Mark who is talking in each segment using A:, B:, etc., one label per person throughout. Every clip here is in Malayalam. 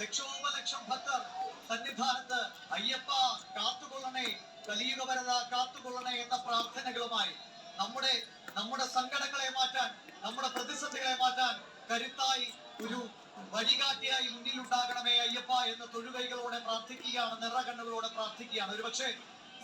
A: ലക്ഷോപലക്ഷം ഭക്തർ സന്നിധാനത്ത് അയ്യപ്പ കാത്തുകൊള്ളണേ കലിയുക വരത കാത്തുകൊള്ളണേ എന്ന പ്രാർത്ഥനകളുമായി നമ്മുടെ നമ്മുടെ സങ്കടങ്ങളെ മാറ്റാൻ നമ്മുടെ പ്രതിസന്ധികളെ മാറ്റാൻ കരുത്തായി ഒരു വഴികാട്ടിയായി മുന്നിലുണ്ടാകണമേ അയ്യപ്പ എന്ന തൊഴുകൈകളോടെ പ്രാർത്ഥിക്കുകയാണ് നിറകണ്ണുകളോടെ പ്രാർത്ഥിക്കുകയാണ്. ഒരുപക്ഷെ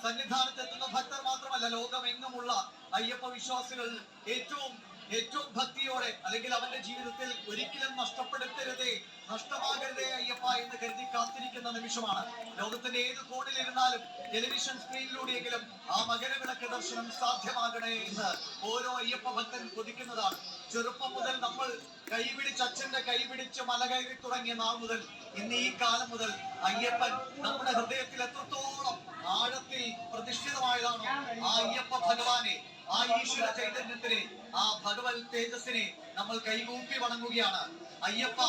A: സന്നിധാനത്തെത്തുന്ന ഭക്തർ മാത്രമല്ല ലോകമെങ്ങുമുള്ള അയ്യപ്പ വിശ്വാസികൾ ഏറ്റവും ഏറ്റവും ഭക്തിയോടെ അല്ലെങ്കിൽ അവന്റെ ജീവിതത്തിൽ ഒരിക്കലും നഷ്ടപ്പെടുത്തരുതേ നഷ്ടമാകരുതേ അയ്യപ്പ എന്ന് കരുതി കാത്തിരിക്കുന്ന നിമിഷമാണ്. ലോകത്തിന്റെ ഏത് കോണിലിരുന്നാലും ടെലിവിഷൻ സ്ക്രീനിലൂടെയെങ്കിലും ആ മകരവിളക്ക് ദർശനം സാധ്യമാകണേ എന്ന് ഓരോ അയ്യപ്പ ഭക്തൻ കൊതിക്കുന്നതാണ്. ചെറുപ്പം മുതൽ നമ്മൾ കൈപിടിച്ച് അച്ഛന്റെ കൈപിടിച്ച് മല കയറി തുടങ്ങിയ നാൾ മുതൽ ഇന്ന് ഈ കാലം മുതൽ അയ്യപ്പൻ നമ്മുടെ ഹൃദയത്തിൽ എത്രത്തോളം ആഴത്തിൽ പ്രതിഷ്ഠിതമായതാണോ ആ അയ്യപ്പ ഭഗവാനെ ആ ഈശ്വര ചൈതന്യത്തിനെ ആ ഭഗവത് തേജസ്സിനെ നമ്മൾ കൈകൂപ്പി വണങ്ങുകയാണ്. അയ്യപ്പ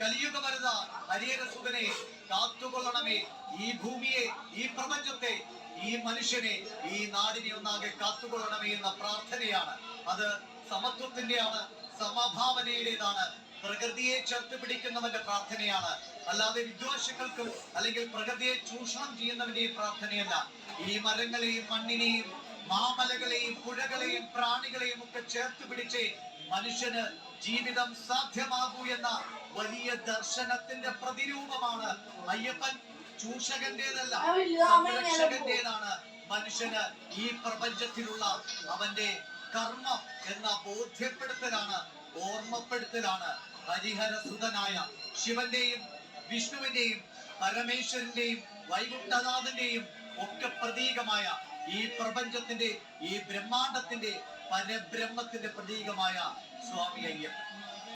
A: കലിയുഗ വരുത ഹരിഹരസുതനെ കാത്തുകൊള്ളണമേ. ഈ ഭൂമിയെ ഈ പ്രപഞ്ചത്തെ ഈ മനുഷ്യനെ ഈ നാടിനെ ഒന്നാകെ കാത്തുകൊള്ളണമേ എന്ന പ്രാർത്ഥനയാണ്. അത് സമത്വത്തിന്റെയാണ് സമഭാവനയുടേതാണ്. പ്രകൃതിയെ ചേർത്ത് പിടിക്കുന്നവന്റെ പ്രാർത്ഥനയാണ്. അല്ലാതെ വിദ്വേഷങ്ങൾക്കും അല്ലെങ്കിൽ പ്രകൃതിയെ ചൂഷണം ചെയ്യുന്നവന്റെയും പ്രാർത്ഥനയല്ല. ഈ മരങ്ങളെയും മണ്ണിനെയും മാമലകളെയും പുഴകളെയും പ്രാണികളെയും ഒക്കെ ചേർത്ത് പിടിച്ച് മനുഷ്യന് ജീവിതം സാധ്യമാകൂ എന്ന വലിയ ദർശനത്തിന്റെ പ്രതിരൂപമാണ് അയ്യപ്പൻ. ചൂഷകന്റേതല്ല സംരക്ഷകന്റേതാണ് മനുഷ്യന് ഈ പ്രപഞ്ചത്തിലുള്ള അവന്റെ കർമ്മം എന്ന ബോധ്യപ്പെടുത്തലാണ് ഓർമ്മപ്പെടുത്തലാണ് ഹരിഹര സുതനായ ശിവന്റെയും വിഷ്ണുവിന്റെയും പരമേശ്വരന്റെയും വൈകുണ്ഠനാഥന്റെയും ഒക്കെ പ്രതീകമായ ഈ പ്രപഞ്ചത്തിന്റെ ഈ ബ്രഹ്മാണ്ടത്തിന്റെ പരബ്രഹ്മത്തിന്റെ പ്രതീകമായ സ്വാമി അയ്യപ്പൻ.